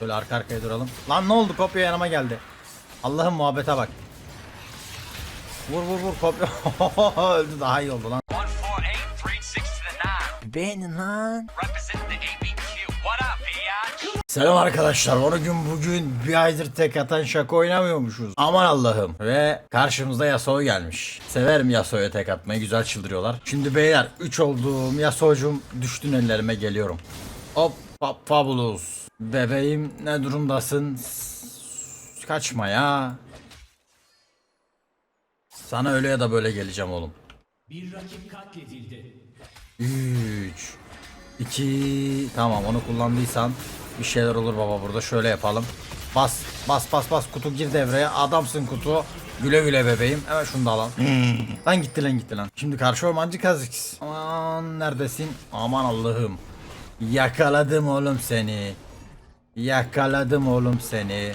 Böyle arka arkaya duralım. Lan ne oldu kopya yanıma geldi. Allah'ın muhabbete bak. Vur vur vur kopya. Öldü daha iyi oldu lan. 148, 360 to the 9. Beğenin lan. Selam arkadaşlar. Onu gün bugün bir aydır tek atan şaka oynamıyormuşuz. Aman Allah'ım. Ve karşımızda Yasuo gelmiş. Severim Yasuo'ya tek atmayı. Güzel çıldırıyorlar. Şimdi beyler 3 olduğum Yasuo'cum düştün ellerime geliyorum. Hop fa- Fabulous. Bebeğim ne durumdasın? S- Kaçma ya. Sana öyle ya da böyle geleceğim oğlum. Bir rakip katledildi. 3 2 Tamam onu kullandıysan bir şeyler olur baba burada. Şöyle yapalım. Bas bas bas bas kutu gir devreye. Adamsın kutu. Güle güle bebeğim. Evet şunu da alalım. lan gitti lan gitti lan. Şimdi karşı ormancı kazık. Aman neredesin? Aman Allah'ım. Yakaladım oğlum seni. Yakaladım oğlum seni.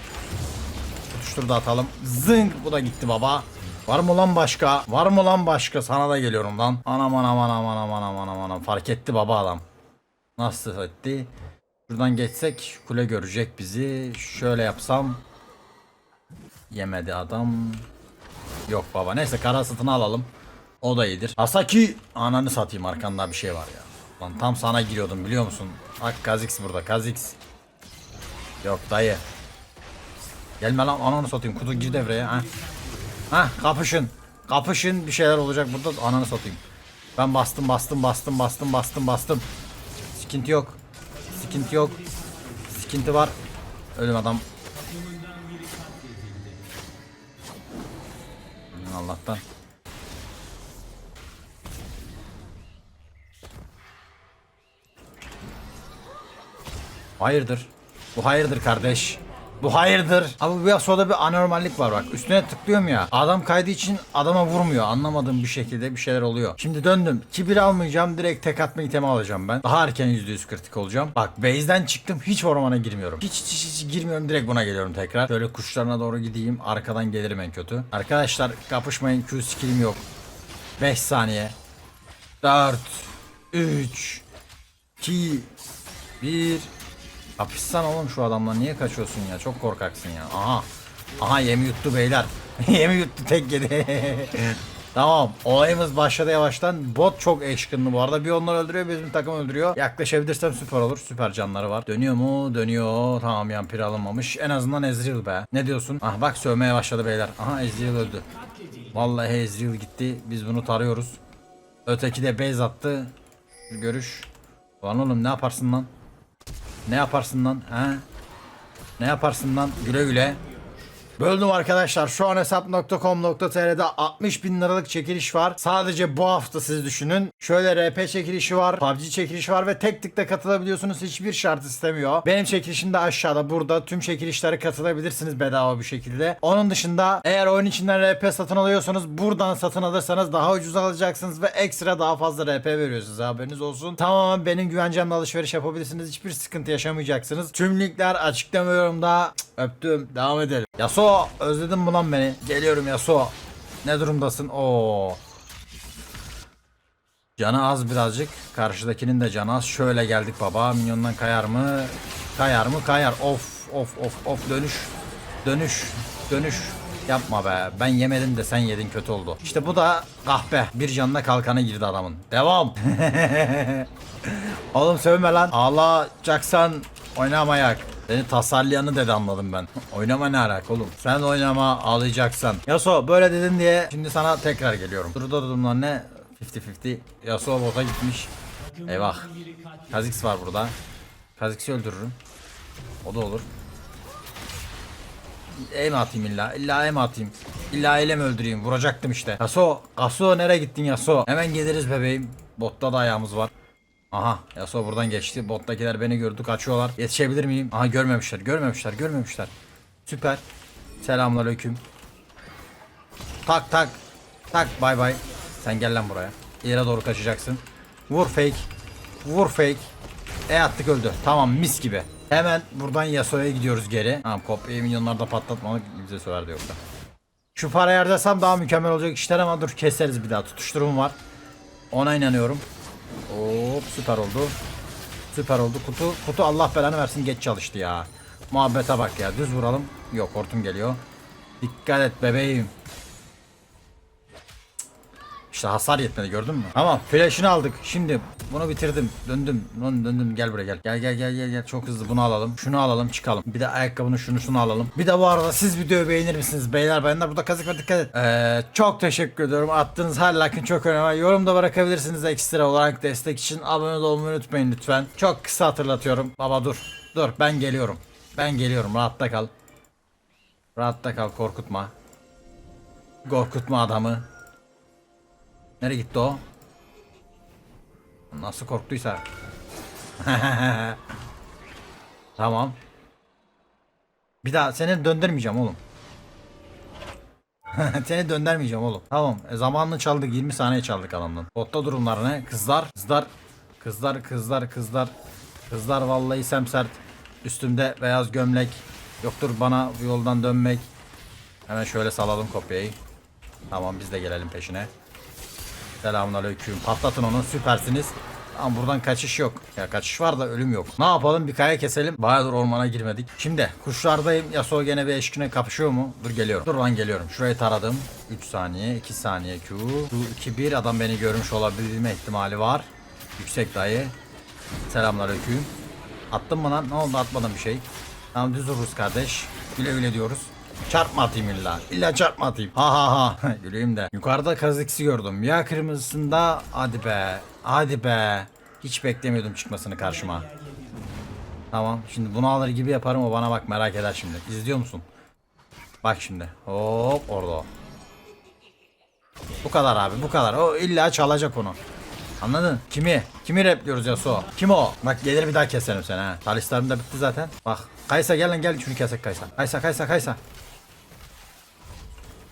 Tutuştur da atalım. Zınk bu da gitti baba. Var mı lan başka? Var mı lan başka? Sana da geliyorum lan. Anam anam anam anam anam anam anam. Fark etti baba adam. Nasıl etti? Şuradan geçsek kule görecek bizi. Şöyle yapsam. Yemedi adam. Yok baba. Neyse kara satını alalım. O da iyidir. Asaki ananı satayım arkanda bir şey var ya. Lan tam sana giriyordum biliyor musun? Bak Kazix burada Kazix. Yok dayı. Gelme lan ananı satayım kutu gir devreye ha. Ha kapışın. Kapışın bir şeyler olacak burada ananı satayım. Ben bastım bastım bastım bastım bastım bastım. Sıkıntı yok. Sıkıntı yok. Sıkıntı var. Ölüm adam. Allah'tan. Hayırdır? Bu hayırdır kardeş. Bu hayırdır. Abi bu Yasuo'da bir anormallik var bak. Üstüne tıklıyorum ya. Adam kaydığı için adama vurmuyor. Anlamadığım bir şekilde bir şeyler oluyor. Şimdi döndüm. Kibir almayacağım. Direkt tek atma itemi alacağım ben. Daha erken %100 kritik olacağım. Bak base'den çıktım. Hiç ormana girmiyorum. Hiç, hiç, hiç girmiyorum. Direkt buna geliyorum tekrar. Şöyle kuşlarına doğru gideyim. Arkadan gelirim en kötü. Arkadaşlar kapışmayın. Q skillim yok. 5 saniye. 4 3 2 1 Kapışsan oğlum şu adamla niye kaçıyorsun ya? Çok korkaksın ya. Aha. Aha yemi yuttu beyler. yemi yuttu tek yedi. tamam olayımız başladı yavaştan. Bot çok eşkınlı bu arada. Bir onlar öldürüyor bizim takım öldürüyor. Yaklaşabilirsem süper olur. Süper canları var. Dönüyor mu? Dönüyor. Tamam yampir alınmamış. En azından Ezreal be. Ne diyorsun? Ah bak sövmeye başladı beyler. Aha Ezreal öldü. Vallahi Ezreal gitti. Biz bunu tarıyoruz. Öteki de base attı. Görüş. Lan oğlum ne yaparsın lan? Ne yaparsın lan? He? Ne yaparsın lan? Güle güle. Böldüm arkadaşlar. Şu an hesap.com.tr'de 60 bin liralık çekiliş var. Sadece bu hafta siz düşünün. Şöyle RP çekilişi var. PUBG çekilişi var ve tek tıkla katılabiliyorsunuz. Hiçbir şart istemiyor. Benim çekilişim de aşağıda. Burada tüm çekilişlere katılabilirsiniz bedava bir şekilde. Onun dışında eğer oyun içinden RP satın alıyorsanız buradan satın alırsanız daha ucuz alacaksınız ve ekstra daha fazla RP veriyor size haberiniz olsun. Tamamen benim güvencemle alışveriş yapabilirsiniz. Hiçbir sıkıntı yaşamayacaksınız. Tüm linkler açıklama yorumda. Öptüm. Devam edelim. Yasuo özledin mi lan beni? Geliyorum Yasuo. Ne durumdasın? Oo. Canı az birazcık. Karşıdakinin de canı az. Şöyle geldik baba. Minyondan kayar mı? Kayar mı? Kayar. Of of of of dönüş. Dönüş. Dönüş. Yapma be. Ben yemedim de sen yedin kötü oldu. İşte bu da kahpe. Bir canına kalkanı girdi adamın. Devam. Oğlum sövme lan. Ağlayacaksan oynamayak. Seni tasarlayanı dedi anladım ben. Oynama ne alaka oğlum? Sen oynama ağlayacaksan. Yasuo böyle dedin diye şimdi sana tekrar geliyorum. Durda durdum lan ne? 50-50. Yasuo bota gitmiş. Eyvah. Kha'Zix var burada. Kha'Zix'i öldürürüm. O da olur. E mi atayım illa? İlla E mi atayım? İlla ele mi öldüreyim? Vuracaktım işte. Yasuo, Yasuo nereye gittin Yasuo? Hemen geliriz bebeğim. Botta da ayağımız var. Aha Yasuo buradan geçti. Bottakiler beni gördü kaçıyorlar. Yetişebilir miyim? Aha görmemişler görmemişler görmemişler. Süper. Selamünaleyküm. Tak tak. Tak bay bay. Sen gel lan buraya. İleri doğru kaçacaksın. Vur fake. Vur fake. E attık öldü. Tamam mis gibi. Hemen buradan Yasuo'ya gidiyoruz geri. Tamam kopyayı milyonlarda patlatmamak bize söverdi yoksa. Şu parayı harcasam daha mükemmel olacak işler ama dur keseriz bir daha. Tutuşturum var. Ona inanıyorum. Hop süper oldu. Süper oldu. Kutu kutu Allah belanı versin geç çalıştı ya. muhabbete bak ya. Düz vuralım. Yok hortum geliyor. Dikkat et bebeğim. İşte hasar yetmedi gördün mü? Tamam flash'ını aldık. Şimdi bunu bitirdim. Döndüm. Dön- Döndüm gel buraya gel. Gel gel gel gel gel. Çok hızlı bunu alalım. Şunu alalım çıkalım. Bir de ayakkabının şunu şunu alalım. Bir de bu arada siz videoyu beğenir misiniz beyler? Bayanlar burada kazık var dikkat et. Ee, çok teşekkür ediyorum. Attığınız her like'ın çok önemli. Yorum da bırakabilirsiniz ekstra olarak destek için. Abone olmayı unutmayın lütfen. Çok kısa hatırlatıyorum. Baba dur. Dur ben geliyorum. Ben geliyorum. Rahatta kal. Rahatta kal korkutma. Korkutma adamı. Nereye gitti o? Nasıl korktuysa. tamam. Bir daha seni döndürmeyeceğim oğlum. seni döndürmeyeceğim oğlum. Tamam. E, zamanını çaldık. 20 saniye çaldık adamdan. Botta durumlar ne? Kızlar. Kızlar. Kızlar kızlar kızlar. Kızlar vallahi semsert. Üstümde beyaz gömlek. Yoktur bana bu yoldan dönmek. Hemen şöyle salalım kopyayı. Tamam biz de gelelim peşine. Selamünaleyküm. Patlatın onu süpersiniz. Ama buradan kaçış yok. Ya kaçış var da ölüm yok. Ne yapalım bir kaya keselim. Bayağıdır ormana girmedik. Şimdi kuşlardayım. Yasuo gene bir eşkine kapışıyor mu? Dur geliyorum. Dur lan geliyorum. Şurayı taradım. 3 saniye 2 saniye Q. Q 2 1 adam beni görmüş olabilme ihtimali var. Yüksek dayı. Selamünaleyküm. Attın mı lan? Ne oldu atmadım bir şey. Tamam düz vururuz kardeş. Güle güle diyoruz. Çarpma atayım illa. İlla çarpma atayım. Ha ha ha. Güleyim de. Yukarıda kazıksı gördüm. Ya kırmızısında hadi be. Hadi be. Hiç beklemiyordum çıkmasını karşıma. Tamam. Şimdi bunu alır gibi yaparım o bana bak merak eder şimdi. İzliyor musun? Bak şimdi. Hop orada o. Bu kadar abi bu kadar. O illa çalacak onu. Anladın? Kimi? Kimi repliyoruz ya so? Kim o? Bak gelir bir daha keserim seni ha. Talistarım da bitti zaten. Bak. Kaysa gel lan gel şunu kesek Kaysa. Kaysa Kaysa Kaysa.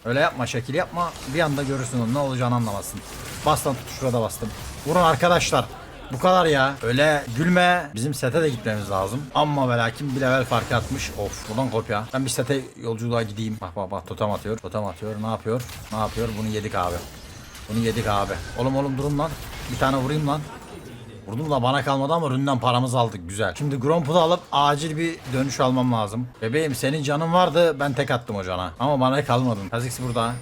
Öyle yapma şekil yapma. Bir anda görürsün onun ne olacağını anlamazsın. Bas lan tut şurada bastım. Vurun arkadaşlar. Bu kadar ya. Öyle gülme. Bizim sete de gitmemiz lazım. Ama ve lakin bir level farkı atmış. Of buradan kopya. Ben bir sete yolculuğa gideyim. Bak bak bak totem atıyor. Totem atıyor. Ne yapıyor? Ne yapıyor? Bunu yedik abi. Bunu yedik abi. Oğlum oğlum durun lan. Bir tane vurayım lan. Vurdum da bana kalmadı ama üründen paramızı aldık güzel. Şimdi Gromp'u da alıp acil bir dönüş almam lazım. Bebeğim senin canın vardı ben tek attım o cana. Ama bana kalmadın. Kazix burada.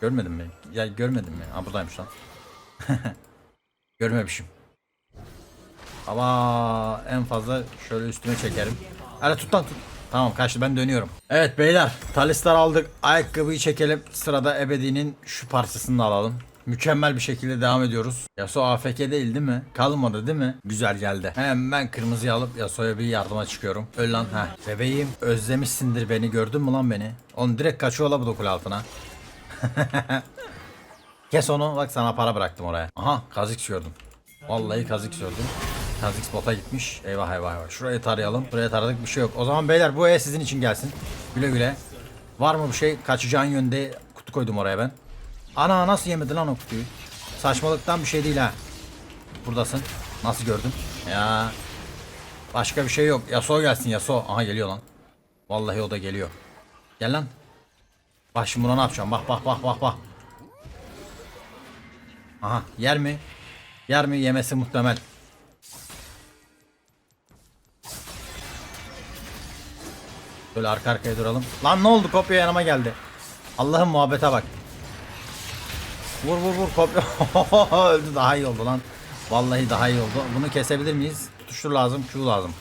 Görmedin mi? Ya görmedin mi? Ha buradaymış lan. Görmemişim. Ama en fazla şöyle üstüme çekerim. Hele tut lan tut. Tamam kaçtı ben dönüyorum. Evet beyler talistar aldık. Ayakkabıyı çekelim. Sırada ebedinin şu parçasını da alalım. Mükemmel bir şekilde devam ediyoruz. Yasuo AFK değil değil mi? Kalmadı değil mi? Güzel geldi. Hemen kırmızıyı alıp Yasuo'ya bir yardıma çıkıyorum. Öl lan. Heh. Bebeğim özlemişsindir beni. Gördün mü lan beni? Oğlum direkt kaçıyor la bu dokul altına. Kes onu. Bak sana para bıraktım oraya. Aha kazık gördüm. Vallahi kazık gördüm. Kazık bota gitmiş. Eyvah eyvah eyvah. Şurayı tarayalım. Buraya taradık bir şey yok. O zaman beyler bu E sizin için gelsin. Güle güle. Var mı bir şey? Kaçacağın yönde kutu koydum oraya ben. Ana nasıl yemedi lan o kutuyu? Saçmalıktan bir şey değil ha. Buradasın. Nasıl gördün? Ya. Başka bir şey yok. Yasuo gelsin Yasuo. Aha geliyor lan. Vallahi o da geliyor. Gel lan. Bak şimdi buna ne yapacağım? Bak bak bak bak bak. Aha yer mi? Yer mi? Yemesi muhtemel. Böyle arka arkaya duralım. Lan ne oldu? Kopya yanıma geldi. Allah'ın muhabbete bak. Vur vur vur kopya. Öldü daha iyi oldu lan. Vallahi daha iyi oldu. Bunu kesebilir miyiz? Tutuştur lazım, Q lazım.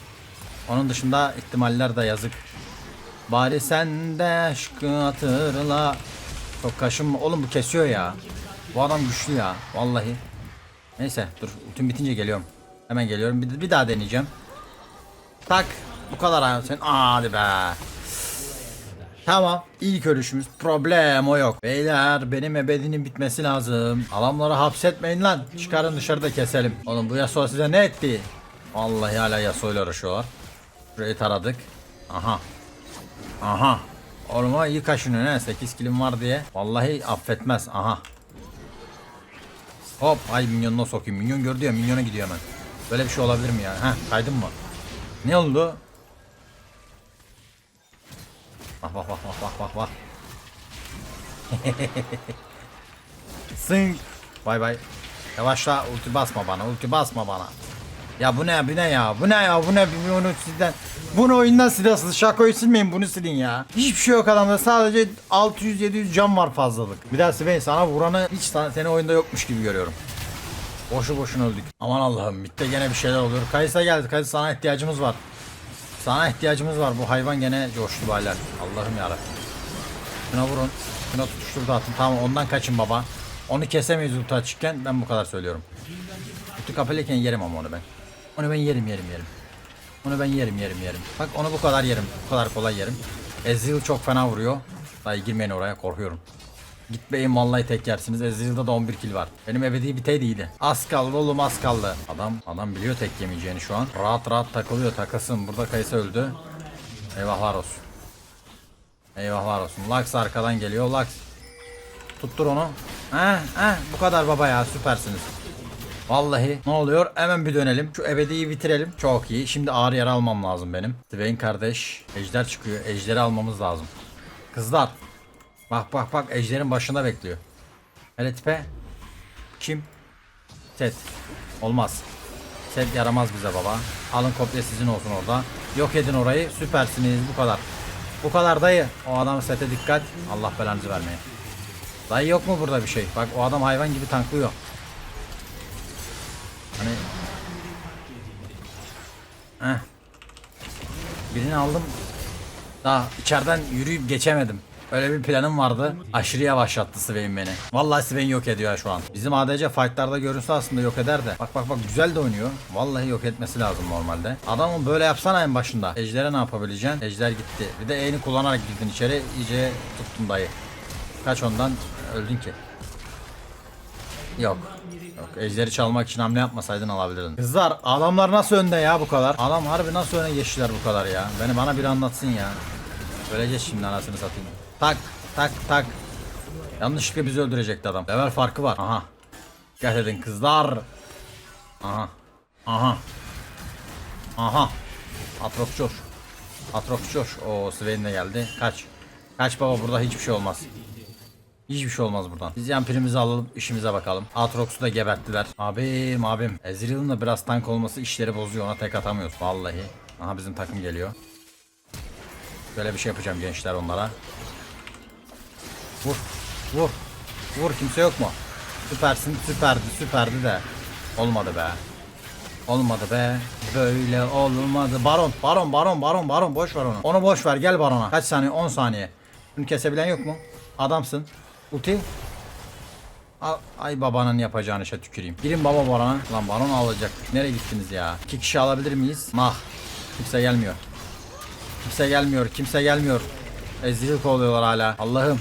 Onun dışında ihtimaller de yazık. Bari sen de aşkı hatırla. Çok kaşım. Oğlum bu kesiyor ya. Bu adam güçlü ya. Vallahi. Neyse dur. Ultim bitince geliyorum. Hemen geliyorum. Bir, bir daha deneyeceğim. Tak. Bu kadar sen. Hadi be. Tamam. İlk ölüşümüz. Problem o yok. Beyler benim ebedinin bitmesi lazım. Adamları hapsetmeyin lan. Çıkarın dışarıda keselim. Oğlum bu Yasuo size ne etti? Vallahi hala Yasuo ile uğraşıyorlar. Burayı taradık. Aha. Aha. Oğlum iyi kaşınıyor ne? 8 kilim var diye. Vallahi affetmez. Aha. Hop. Ay minyonuna sokayım. Minyon gördü ya minyona gidiyor hemen. Böyle bir şey olabilir mi ya? Heh kaydın mı? Ne oldu? Bak bak bak bak bak bak. Sing. Bay bay. Yavaşla ulti basma bana ulti basma bana. Ya bu ne bu ne ya? Bu ne ya? Bu ne? Bunu sizden bunu oyundan siliyorsunuz şakoyu silmeyin bunu silin ya. Hiçbir şey yok adamda. Sadece 600-700 cam var fazlalık. Bir daha Sven sana vuranı hiç sana, seni oyunda yokmuş gibi görüyorum. Boşu boşuna öldük. Aman Allah'ım mitte gene bir şeyler oluyor. Kayısa geldi. Kayısa sana ihtiyacımız var Sana ihtiyacımız var bu hayvan gene coştu baylar Allah'ım yarabbim Şuna vurun Şuna tutuştur da atın tamam ondan kaçın baba Onu kesemeyiz ulti açıkken ben bu kadar söylüyorum Kutu kapalıyken yerim ama onu ben. Onu ben yerim yerim yerim. Onu ben yerim yerim yerim. Bak onu bu kadar yerim. Bu kadar kolay yerim. Ezreal çok fena vuruyor. Dayı girmeyin oraya korkuyorum. Gitmeyin vallahi tek yersiniz. Ezreal'da da 11 kill var. Benim ebedi biteydi iyiydi. Az kaldı oğlum az kaldı. Adam adam biliyor tek yemeyeceğini şu an. Rahat rahat takılıyor takasın. Burada Kayısı öldü. Eyvahlar olsun. Eyvahlar olsun. Lux arkadan geliyor. Lux. Tuttur onu. Heh heh bu kadar baba ya süpersiniz. Vallahi ne oluyor? Hemen bir dönelim. Şu ebediyi bitirelim. Çok iyi. Şimdi ağır yara almam lazım benim. Dwayne kardeş. Ejder çıkıyor. Ejderi almamız lazım. Kızlar. Bak bak bak ejderin başında bekliyor. Hele tipe. Kim? Set. Olmaz. Set yaramaz bize baba. Alın kopya sizin olsun orada. Yok edin orayı. Süpersiniz. Bu kadar. Bu kadar dayı. O adam sete dikkat. Allah belanızı vermeyin. Dayı yok mu burada bir şey? Bak o adam hayvan gibi tanklıyor. Hani Heh. Birini aldım. Daha içeriden yürüyüp geçemedim. Öyle bir planım vardı. Aşırı yavaşlattı Swain beni. Vallahi Swain yok ediyor şu an. Bizim ADC fightlarda görünse aslında yok eder de. Bak bak bak güzel de oynuyor. Vallahi yok etmesi lazım normalde. Adamın böyle yapsana en başında. Ejder'e ne yapabileceksin? Ejder gitti. Bir de E'ni kullanarak girdin içeri. iyice tuttun dayı. Kaç ondan öldün ki. Yok. Yok. Ejderi çalmak için hamle yapmasaydın alabilirdin. Kızlar adamlar nasıl önde ya bu kadar? Adam harbi nasıl öne geçtiler bu kadar ya? Beni bana bir anlatsın ya. Öleceğiz şimdi anasını satayım. Tak tak tak. Yanlışlıkla bizi öldürecekti adam. Level farkı var. Aha. Dikkat edin kızlar. Aha. Aha. Aha. Atrokçor. Atrokçor. O Swain de geldi. Kaç. Kaç baba burada hiçbir şey olmaz. Hiçbir şey olmaz buradan. Biz yan pirimizi alalım işimize bakalım. Aatrox'u da geberttiler. Abim abim. Ezreal'ın da biraz tank olması işleri bozuyor ona tek atamıyoruz. Vallahi. Aha bizim takım geliyor. Böyle bir şey yapacağım gençler onlara. Vur. Vur. Vur kimse yok mu? Süpersin süperdi süperdi de. Olmadı be. Olmadı be. Böyle olmadı. Baron, baron, baron, baron, baron. Boş ver onu. Onu boş ver. Gel barona. Kaç saniye? 10 saniye. Bunu kesebilen yok mu? Adamsın. Ulti. Ay babanın yapacağını işe tüküreyim. Girin baba barona. Lan baron alacak. Nereye gittiniz ya? İki kişi alabilir miyiz? Nah. Kimse gelmiyor. Kimse gelmiyor. Kimse gelmiyor. Ezreal kovalıyorlar hala. Allah'ım.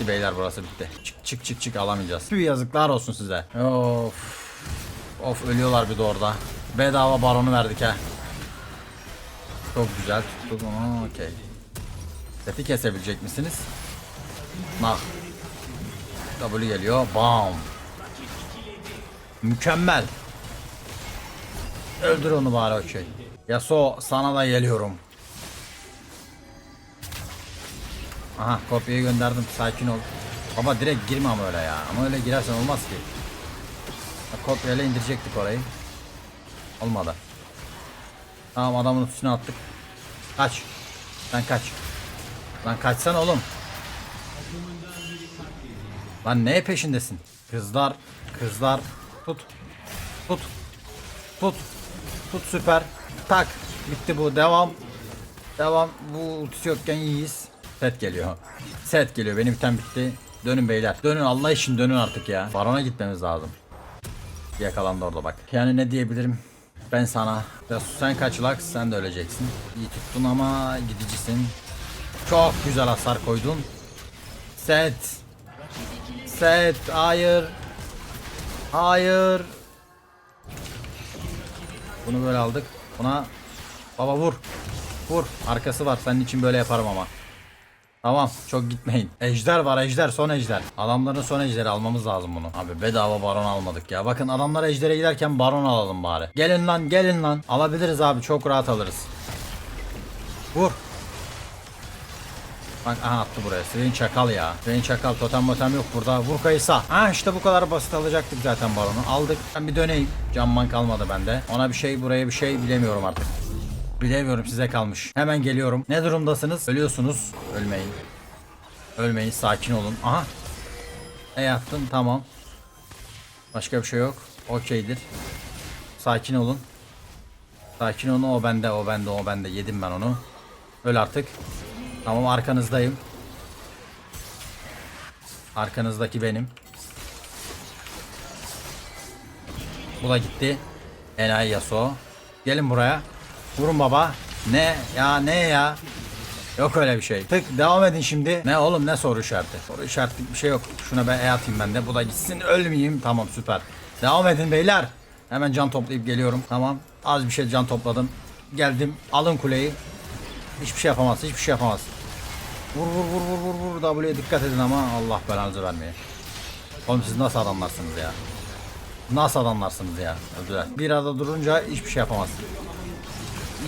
Bitti beyler burası bitti. Çık çık çık çık alamayacağız. Tüh yazıklar olsun size. Of. Of ölüyorlar bir de orada. Bedava baronu verdik ha. Çok güzel tuttuk ama okey. Seti kesebilecek misiniz? Nah. W geliyor. Bam. Mükemmel. Öldür onu bari okey. Yasuo sana da geliyorum. Aha kopyayı gönderdim sakin ol. Ama direkt girme ama öyle ya. Ama öyle girersen olmaz ki. Ya, Kopyayla indirecektik orayı. Olmadı. Tamam adamın üstüne attık. Kaç. Sen kaç. Lan kaçsan oğlum. Lan neye peşindesin? Kızlar, kızlar. Tut. Tut. Tut. Tut süper. Tak. Bitti bu. Devam. Devam. Bu ultisi yokken iyiyiz. Set geliyor. Set geliyor. Benim biten bitti. Dönün beyler. Dönün Allah için dönün artık ya. Barona gitmemiz lazım. Yakalandı orada bak. Yani ne diyebilirim? Ben sana. Ya sen kaç laks sen de öleceksin. İyi tuttun ama gidicisin. Çok güzel hasar koydun. Set. Set. Hayır. Hayır. Bunu böyle aldık. Buna baba vur. Vur. Arkası var. Senin için böyle yaparım ama. Tamam çok gitmeyin. Ejder var ejder son ejder. Adamların son ejderi almamız lazım bunu. Abi bedava baron almadık ya. Bakın adamlar ejdere giderken baron alalım bari. Gelin lan gelin lan. Alabiliriz abi çok rahat alırız. Vur. Bak aha attı buraya. Sven Çakal ya. Sven Çakal totem motem yok burada. Vur Kaysa. Ha işte bu kadar basit alacaktık zaten baronu. Aldık. Ben bir döneyim. Canman kalmadı bende. Ona bir şey buraya bir şey bilemiyorum artık. Bilemiyorum size kalmış. Hemen geliyorum. Ne durumdasınız? Ölüyorsunuz. Ölmeyin. Ölmeyin. Sakin olun. Aha. E attın tamam. Başka bir şey yok. Okeydir. Sakin olun. Sakin olun. O bende, o bende, o bende. Yedim ben onu. Öl artık. Tamam arkanızdayım. Arkanızdaki benim. Bu da gitti. Enayi Yasuo. Gelin buraya. Vurun baba. Ne ya ne ya? Yok öyle bir şey. Tık devam edin şimdi. Ne oğlum ne soru işareti? Soru işaretlik bir şey yok. Şuna ben E atayım ben de. Bu da gitsin ölmeyeyim. Tamam süper. Devam edin beyler. Hemen can toplayıp geliyorum. Tamam. Az bir şey can topladım. Geldim. Alın kuleyi. Hiçbir şey yapamaz. Hiçbir şey yapamaz. Vur vur vur vur vur vur. W'ye dikkat edin ama Allah belanızı vermeye. Oğlum siz nasıl adamlarsınız ya? Nasıl adamlarsınız ya? Öldüler. Bir arada durunca hiçbir şey yapamaz.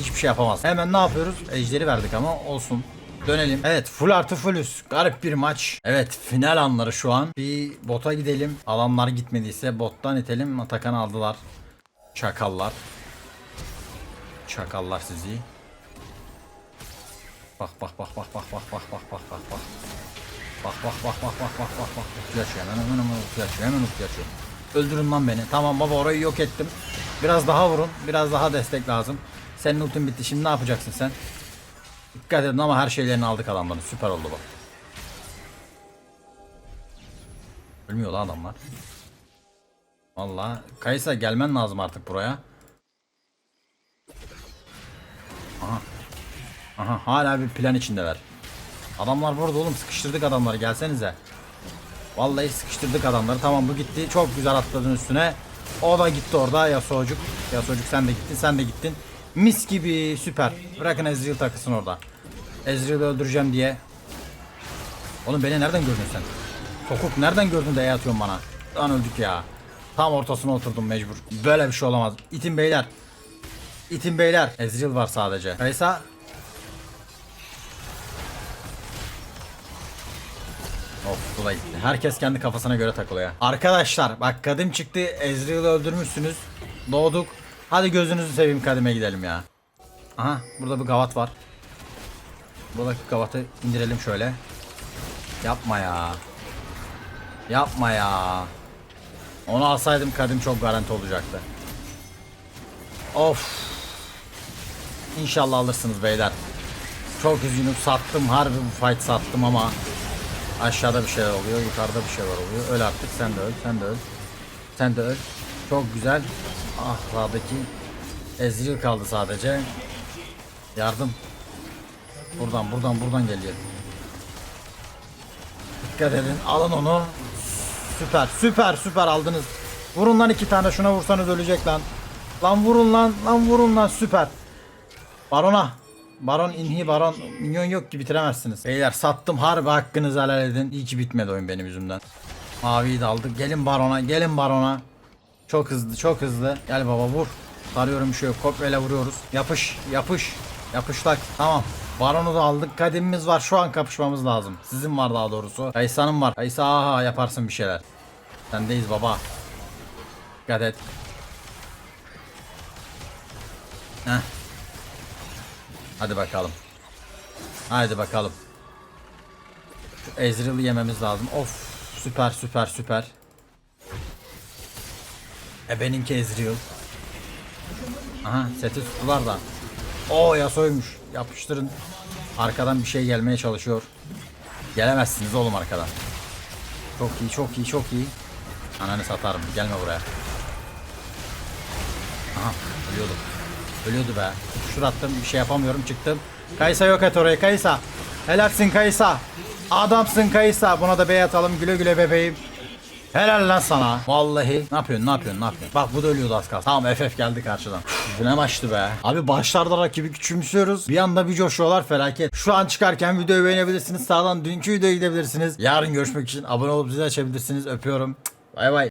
Hiçbir şey yapamaz. Hemen ne yapıyoruz? Ejderi verdik ama olsun. Dönelim. Evet full artı fullüz. Garip bir maç. Evet final anları şu an. Bir bota gidelim. Alanlar gitmediyse bottan itelim. Atakan aldılar. Çakallar. Çakallar sizi. Bak bak bak bak bak bak bak bak bak bak bak. Bak bak bak bak bak bak bak bak. Ulti açıyor hemen hemen hemen ulti açıyor hemen ulti açıyor. Öldürün lan beni. Tamam baba orayı yok ettim. Biraz daha vurun. Biraz daha destek lazım. Senin ultin bitti. Şimdi ne yapacaksın sen? Dikkat edin ama her şeylerini aldık adamların. Süper oldu bu. Ölmüyor lan adamlar. Vallahi Kaysa gelmen lazım artık buraya. Aha hala bir plan içindeler. Adamlar burada oğlum sıkıştırdık adamları gelsenize. Vallahi sıkıştırdık adamları. Tamam bu gitti. Çok güzel atladın üstüne. O da gitti orada. Yasuo'cuk. Yasuo'cuk sen de gittin. Sen de gittin. Mis gibi süper. Bırakın Ezreal takısın orada. Ezreal'ı öldüreceğim diye. Oğlum beni nereden gördün sen? Sokuk nereden gördün de atıyorsun bana? Lan öldük ya. Tam ortasına oturdum mecbur. Böyle bir şey olamaz. İtin beyler. İtin beyler. Ezreal var sadece. Kaysa Of da gitti. Herkes kendi kafasına göre takılıyor. Arkadaşlar bak kadim çıktı. Ezreal'ı öldürmüşsünüz. Doğduk. Hadi gözünüzü seveyim kadime gidelim ya. Aha burada bir gavat var. Buradaki gavatı indirelim şöyle. Yapma ya. Yapma ya. Onu alsaydım kadim çok garanti olacaktı. Of. İnşallah alırsınız beyler. Çok üzgünüm sattım harbi bu fight sattım ama Aşağıda bir şeyler oluyor, yukarıda bir şeyler oluyor. Öl artık, sen de öl, sen de öl. Sen de öl. Çok güzel. Ah sağdaki Ezreal kaldı sadece. Yardım. Buradan, buradan, buradan geliyor. Dikkat edin, alın onu. Süper, süper, süper aldınız. Vurun lan iki tane, şuna vursanız ölecek lan. Lan vurun lan, lan vurun lan, süper. Barona. Baron inhi baron minyon yok ki bitiremezsiniz. Beyler sattım harbi hakkınızı helal edin. İyi ki bitmedi oyun benim yüzümden. Maviyi de aldık. Gelin barona gelin barona. Çok hızlı çok hızlı. Gel baba vur. Sarıyorum bir şey. Kopyayla vuruyoruz. Yapış yapış. Yapışlak. Tamam. Baronu da aldık. Kadimimiz var. Şu an kapışmamız lazım. Sizin var daha doğrusu. Kaysa'nın var. Kaysa aha yaparsın bir şeyler. Sendeyiz baba. Dikkat et. Heh. Hadi bakalım. Hadi bakalım. Şu Ezreal'ı yememiz lazım. Of süper süper süper. E benimki Ezreal. Aha seti tuttular da. Oo Yasuo'ymuş. Yapıştırın. Arkadan bir şey gelmeye çalışıyor. Gelemezsiniz oğlum arkadan. Çok iyi çok iyi çok iyi. Ananı satarım gelme buraya. Aha ölüyordu. Ölüyordu be. Şur attım bir şey yapamıyorum çıktım. Kaysa yok et orayı Kaysa. Helalsin Kaysa. Adamsın Kaysa. Buna da bey atalım güle güle bebeğim. Helal lan sana. Vallahi. Ne yapıyorsun ne yapıyorsun ne yapıyorsun? Bak bu da ölüyordu az kalsın. Tamam FF geldi karşıdan. Üf, ne maçtı be. Abi başlarda rakibi küçümsüyoruz. Bir anda bir coşuyorlar felaket. Şu an çıkarken videoyu beğenebilirsiniz. Sağdan dünkü videoya gidebilirsiniz. Yarın görüşmek için abone olup zil açabilirsiniz. Öpüyorum. Bay bay.